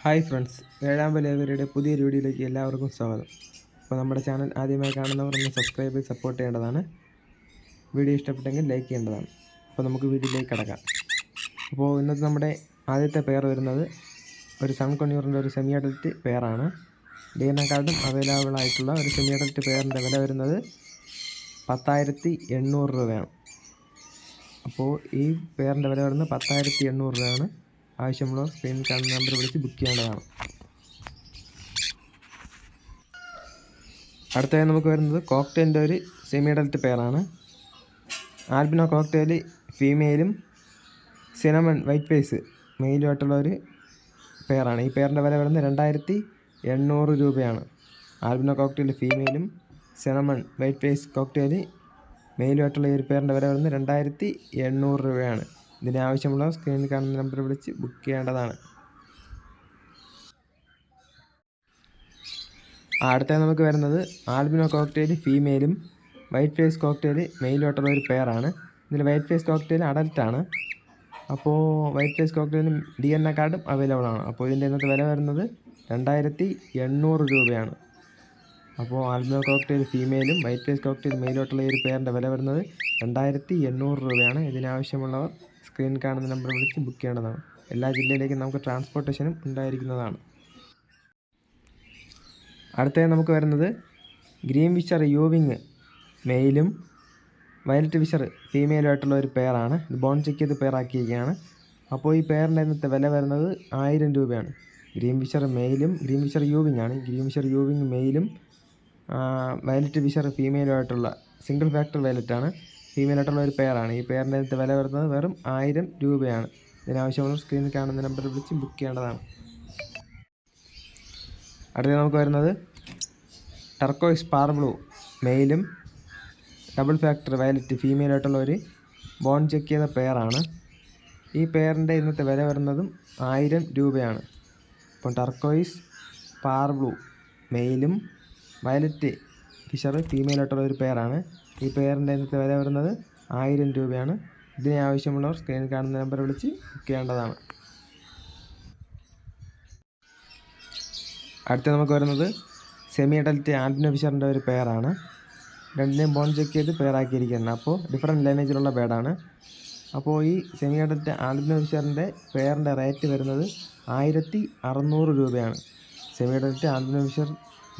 Hi friends ഏഴാം ബലേവരുടെ പുതിയൊരു വീഡിയോയിലേക്ക് എല്ലാവർക്കും സ്വാഗതം. അപ്പോൾ നമ്മുടെ ചാനൽ ആദ്യമായി കാണുന്നവർ ഒന്ന് സബ്സ്ക്രൈബ് ചെയ്ത് സപ്പോർട്ട് ചെയ്യേണ്ടതാണ്. വീഡിയോ ഇഷ്ടപ്പെട്ടെങ്കിൽ ലൈക്ക് ചെയ്യേണ്ടതാണ്. അപ്പോൾ നമുക്ക് വീഡിയോയിലേക്ക് കിടക്കാം. അപ്പോൾ ഇന്നത്തെ നമ്മുടെ ആദ്യത്തെ പെയർ വരുന്നത് ഒരു സൺ കൊണ്യൂറിന്റെ ഒരു സെമി അഡൽറ്റ് പെയറാണ് കാർഡും അവൈലബിൾ ആയിട്ടുള്ള ഒരു സെമി അഡൽറ്റ് പെയറിന്റെ വില വരുന്നത് പത്തായിരത്തി എണ്ണൂറ് രൂപയാണ്. അപ്പോൾ ഈ പെയറിന്റെ വില വരുന്നത് പത്തായിരത്തി എണ്ണൂറ് രൂപയാണ്. ആവശ്യമുള്ളവർ സ്ക്രീനിൽ കാണുന്ന നമ്പർ വിളിച്ച് ബുക്ക് ചെയ്യേണ്ടതാണ്. അടുത്തതായി നമുക്ക് വരുന്നത് കോക്ടെയിലിന്റെ ഒരു സെമി അഡൽറ്റ് പെയറാണ് ആൽബിനോ കോക്ടെയിൽ ഫീമെയിലും സിനമൺ വൈറ്റ് ഫേസ് മെയിലുമായിട്ടുള്ള ഒരു പെയറാണ് ഈ പെയറിന്റെ വില വരുന്നത് രണ്ടായിരത്തി എണ്ണൂറ് രൂപയാണ്. ആൽബിനോ കോക്ടെയിൽ ഫീമെയിലും സിനമൺ വൈറ്റ് ഫേസ് കോക്ടെയിൽ മെയിലുമായിട്ടുള്ള ഈ ഒരു പേരിന്റെ വില വരുന്നത് രണ്ടായിരത്തി എണ്ണൂറ് രൂപയാണ്. ഇതിന് ആവശ്യമുള്ള സ്ക്രീനിൽ കാണുന്ന നമ്പർ വിളിച്ച് ബുക്ക് ചെയ്യേണ്ടതാണ്. അടുത്ത നമുക്ക് വരുന്നത് ആൽബിനോ കോക്ടെയിൽ ഫീമെയിലും വൈറ്റ് ഫേസ് കോക്ടെയിൽ മെയിലോട്ടുള്ള ഒരു പെയറാണ് ഇതിൽ വൈറ്റ് ഫേസ് കോക്ടെയിൽ അഡൽട്ടാണ് അപ്പോൾ വൈറ്റ് ഫേസ് കോക്ടെയിലും ഡി എൻ എ കാർഡും അവൈലബിൾ ആണ്. അപ്പോൾ ഇതിന്റെ ഇന്നത്തെ വില വരുന്നത് രണ്ടായിരത്തി എണ്ണൂറ് രൂപയാണ്. അപ്പോൾ ആൽബിനോ കോക്ടെയിൽ ഫീമെയിലും വൈറ്റ് ഫേസ് കോക്ടെയിൽ മെയിലോട്ടുള്ള ഒരു പേരിന്റെ വില വരുന്നത് രണ്ടായിരത്തി എണ്ണൂറ് രൂപയാണ്. ഇതിനാവശ്യമുള്ളവർ സ്ക്രീനിൽ കാണുന്ന നമ്പർ വിളിച്ച് ബുക്ക് ചെയ്യേണ്ടതാണ്. എല്ലാ ജില്ലയിലേക്കും നമുക്ക് ട്രാൻസ്പോർട്ടേഷനും ഉണ്ടായിരിക്കുന്നതാണ്. അടുത്തതായി നമുക്ക് വരുന്നത് ഗ്രീൻ വിഷർ യൂവിങ് മെയിലും വയലറ്റ് വിഷർ ഫീമെയിലുമായിട്ടുള്ള ഒരു പെയറാണ് ഇത് ബോൺ ചെക്ക് ചെയ്ത് പെയറാക്കിയിരിക്കുകയാണ് അപ്പോൾ ഈ പെയറിന്റെ ഇന്നത്തെ വില വരുന്നത് ആയിരം രൂപയാണ്. ഗ്രീൻ വിഷർ മെയിലും ഗ്രീൻ വിഷർ യൂവിങ് ആണ്. ഗ്രീൻ വിഷർ യൂവിങ് മെയിലും വയലറ്റ് വിഷർ ഫീമെയിലുമായിട്ടുള്ള സിംഗിൾ ഫാക്ടർ വയലറ്റാണ് ഫീമെയിലായിട്ടുള്ള ഒരു പെയറാണ്. ഈ പെയറിന്റെ വില വരുന്നത് വെറും ആയിരം രൂപയാണ്. ഇതിനാവശ്യമുള്ള സ്ക്രീനിൽ കാണുന്ന നമ്പറിൽ വിളിച്ച് ബുക്ക് ചെയ്യേണ്ടതാണ്. അടുത്ത നമുക്ക് വരുന്നത് ടർക്കോയ്സ് പാർ ബ്ലൂ മെയിലും ഡബിൾ ഫാക്ടർ വയലറ്റ് ഫീമെയിലായിട്ടുള്ള ഒരു ബോൺ ചെക്ക് ചെയ്ത പെയറാണ്. ഈ പെയറിന്റെ ഇന്നത്തെ വില വരുന്നതും ആയിരം രൂപയാണ്. അപ്പോൾ ടർക്കോയിസ് പാർ ബ്ലൂ മെയിലും വയലറ്റ് ഫിഷർ ഫീമെയിലായിട്ടുള്ള ഒരു പെയറാണ്. ഈ പെയറിന്റെ ഇന്നത്തെ വില വരുന്നത് ആയിരം രൂപയാണ്. ഇതിന് ആവശ്യമുള്ളവർ സ്ക്രീനിൽ കാണുന്ന നമ്പർ വിളിച്ച് ബുക്ക് ചെയ്യേണ്ടതാണ്. അടുത്ത നമുക്ക് വരുന്നത് സെമി അഡൽറ്റ് ആൽബിനോ ഫിഷറിന്റെ ഒരു പെയറാണ് രണ്ടിനെയും ബോൺ ചെക്ക് ചെയ്ത് പെയറാക്കിയിരിക്കുന്നത് അപ്പോൾ ഡിഫറെന്റ് ലൈനേജിലുള്ള ബേഡാണ് അപ്പോൾ ഈ സെമി അഡൽറ്റ് ആൽബിനോ ഫിഷറിന്റെ പെയറിന്റെ റേറ്റ് വരുന്നത് ആയിരത്തി അറുന്നൂറ് രൂപയാണ്. സെമി അഡൽറ്റ് ആൽബിനോ ഫിഷർ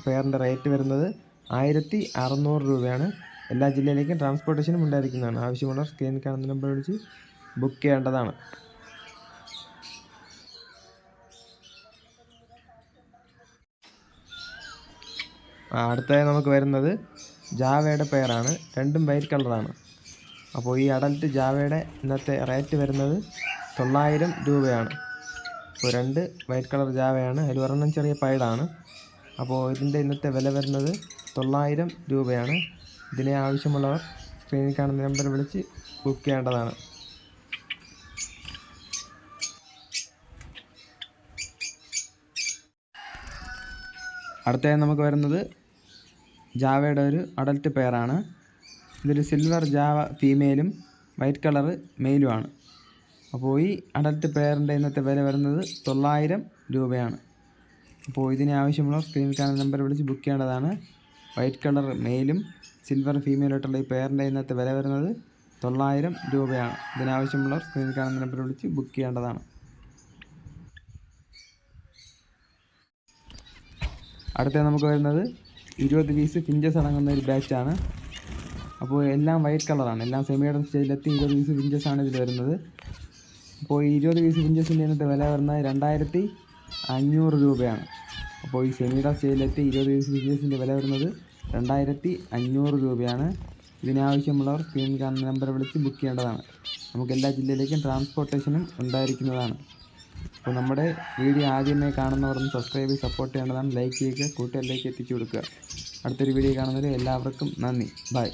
പെയറിന്റെ റേറ്റ് വരുന്നത് ആയിരത്തി അറുന്നൂറ് രൂപയാണ്. എല്ലാ ജില്ലയിലേക്കും ട്രാൻസ്പോർട്ടേഷനും ഉണ്ടായിരിക്കുന്നതാണ്. ആവശ്യമുള്ള സ്ക്രീനിൽ കാണുന്ന നമ്പർ വിളിച്ച് ബുക്ക് ചെയ്യേണ്ടതാണ്. അടുത്തതായി നമുക്ക് വരുന്നത് ജാവയുടെ പെയറാണ്. രണ്ടും വൈറ്റ് കളറാണ്. അപ്പോൾ ഈ അഡൽട്ട് ജാവയുടെ ഇന്നത്തെ റേറ്റ് വരുന്നത് തൊള്ളായിരം രൂപയാണ്. അപ്പോൾ രണ്ട് വൈറ്റ് കളർ ജാവയാണ്. അതിൽ ഒരെണ്ണം ചെറിയ പൈഡാണ്. അപ്പോൾ ഇതിന്റെ ഇന്നത്തെ വില വരുന്നത് തൊള്ളായിരം രൂപയാണ്. ഇതിനെ ആവശ്യമുള്ളവർ സ്ക്രീനിൽ കാണുന്ന നമ്പർ വിളിച്ച് ബുക്ക് ചെയ്യേണ്ടതാണ്. അടുത്തതായി നമുക്ക് വരുന്നത് ജാവയുടെ ഒരു അഡൽട്ട് പെയറാണ് ഇതിൽ സിൽവർ ജാവ ഫീമെയിലും വൈറ്റ് കളറ് മെയിലുമാണ് അപ്പോൾ ഈ അഡൽട്ട് പെയറിന്റെ ഇന്നത്തെ വില വരുന്നത് തൊള്ളായിരം രൂപയാണ്. അപ്പോൾ ഇതിന് ആവശ്യമുള്ള സ്ക്രീനിൽ കാണുന്ന നമ്പർ വിളിച്ച് ബുക്ക് ചെയ്യേണ്ടതാണ്. വൈറ്റ് കളർ മെയിലും സിൽവർ ഫീമെയിലായിട്ടുള്ള ഈ പെയറിന്റെ ഇന്നത്തെ വില വരുന്നത് തൊള്ളായിരം രൂപയാണ്. ഇതിനാവശ്യമുള്ളവർ സ്ക്രീനിൽ കാണുന്ന നമ്പർ വിളിച്ച് ബുക്ക് ചെയ്യേണ്ടതാണ്. അടുത്ത നമുക്ക് വരുന്നത് ഇരുപത് പീസ് ഫിഞ്ചസ് അടങ്ങുന്ന ഒരു ബാച്ചാണ് അപ്പോൾ എല്ലാം വൈറ്റ് കളറാണ് എല്ലാം സെമിയുടെ സ്റ്റേജിലെത്തി ഇരുപത് പീസ് ഫിഞ്ചസ് ആണ് ഇതിൽ വരുന്നത്. അപ്പോൾ ഈ ഇരുപത് പീസ് ഫിഞ്ചസിന്റെ ഇന്നത്തെ വില വരുന്നത് രണ്ടായിരത്തി അഞ്ഞൂറ് രൂപയാണ്. അപ്പോൾ ഈ സെമിയുടെ സ്റ്റേജിലെത്തി ഇരുപത് പീസ് ഫിഞ്ചസിന്റെ വില വരുന്നത് രണ്ടായിരത്തി അഞ്ഞൂറ് രൂപയാണ്. ഇതിനാവശ്യമുള്ളവർ സ്ക്രീനിൽ കാണുന്ന നമ്പർ വിളിച്ച് ബുക്ക് ചെയ്യേണ്ടതാണ്. നമുക്ക് എല്ലാ ജില്ലയിലേക്കും ട്രാൻസ്പോർട്ടേഷനും ഉണ്ടായിരിക്കുന്നതാണ്. അപ്പോൾ നമ്മുടെ വീഡിയോ ആദ്യമേ കാണുന്നവർ സബ്സ്ക്രൈബ് ചെയ്ത് സപ്പോർട്ട് ചെയ്യേണ്ടതാണ്. ലൈക്ക് ചെയ്യുക കൂട്ടുകാരിലേക്ക് എത്തിച്ചു കൊടുക്കുക. അടുത്തൊരു വീഡിയോ കാണുന്നവരെ എല്ലാവർക്കും നന്ദി. ബൈ